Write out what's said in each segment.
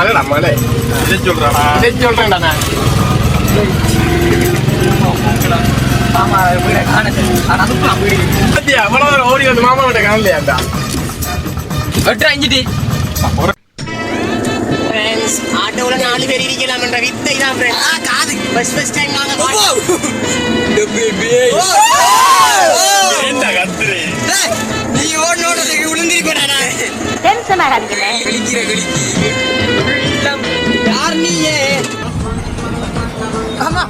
இல்லடா மலை. இதை சொல்றானா இதை சொல்றேன்டா நான். ஓடி வந்து மாமா கிட்ட காணலையாண்டா? வெட்டு அஞ்சிட்டு ஆட்டோல நாலு பேர் இருக்கலாம் என்ற வித்தை தான் ஃப்ரெண்ட்ஸ் காது. ஃபர்ஸ்ட் ஃபர்ஸ்ட் டைம் நாங்க என்ன கத்துரு நீ ஓடனோட விழுந்திருக்கடா டென்ஷன் ஆகாதீங்கண்ணே கிழிக்கிற கிழிக்கி யார் நீயே ஆமா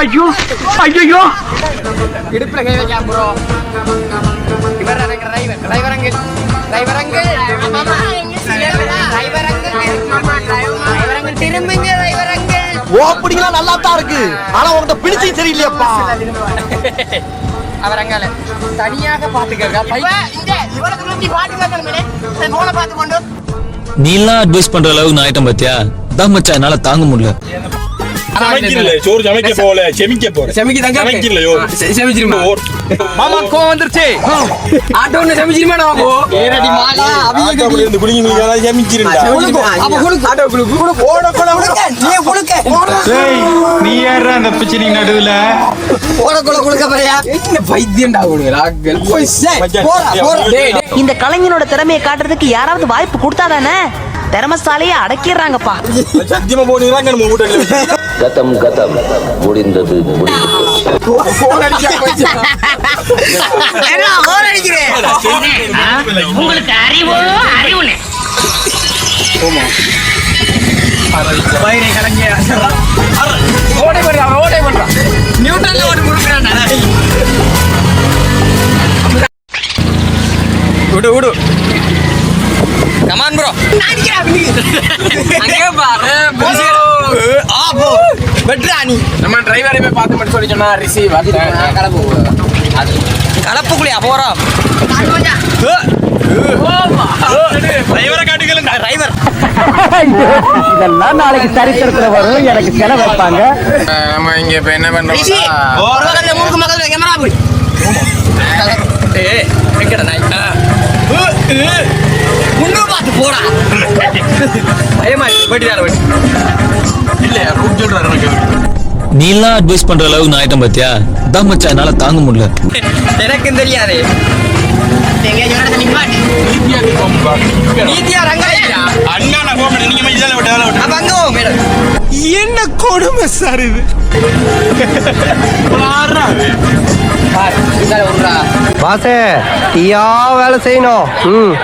ஐயோ ஐயோ இடுப்புல கை வைக்காம ப்ரோ இவர் எனக்கு டிரைவர் டிரைவர் அங்கு டிரைவர் அங்கு டிரைவர் அங்கு டிரைவர் அங்கு திரும்புங்க டிரைவர் அங்கு ஓப்பனிங்லாம் நல்லா தான் இருக்கு ஆனா உன்கிட்ட பிடிச்சும் சரியில்லையாப்பா அவர் அங்கால தனியாக பாத்துக்கிறா நீலாம் அட்வைஸ் பண்ற அளவுக்கு நான் ஆயிட்டம் பாத்தியா? அதான் மச்சான் என்னால தாங்க முடியல. சமைக்கல சோறு சமைக்க போல செமிக்க போற செமிக்கு தாங்க சமைக்கலையோ செமிச்சிருமா? மாமா கோவம் வந்துருச்சு. ஆட்டோ ஒண்ணு செமிச்சிருமா நான் ஏறடி மாலா இருந்து குளிங்க செமிச்சிருந்தா அப்ப குளுக்கு ஆட்டோ குளுக்கு ஓட கொல குளுக்க நீ குளுக்க நீ ஏற அந்த பிச்சினி நடுவுல. இந்த கலைஞனோட திறமையை காட்டுறதுக்கு யாராவது வாய்ப்பு கொடுத்தாதானே திறமசாலையை அடக்கிடுறாங்கப்பா. சத்தியமா கதம் கதம். முடிந்தது உங்களுக்கு அறிவோ அறிவுனே பயிரை கலங்கிய பண்றான் பண்றான் நியூட்டன்ல விடு விடு கமான் ப்ரோ அங்கே பாரு ஆ போ வெட்ரா நீ நம்ம டிரைவரை போய் பார்த்து மட்டும் சொல்லி சொன்னா ரிசீவ் கலப்பு அது கலப்புக்குள்ளியா போறோம் டிரைவரை காட்டுக்கல டிரைவர் இதெல்லாம் நாளைக்கு சரித்திரத்துல வரும். எனக்கு செலவு வைப்பாங்க. நம்ம இங்க இப்ப என்ன பண்றோம் பார்த்து போடா. பயமா வெட்டிதார வெட்டி இல்ல ரூட் சொல்றாரு எனக்கு. நீலாம் அட்வைஸ் பண்ற அளவுக்கு நான் ஆயிட்டம் பாத்தியா? அதான் மச்சான் என்னால தாங்க முடியல. எனக்கும் தெரியாது. என்ன கொடுமை சார் இது வாசே இதால தீயா வேலை செய்யணும். ம்.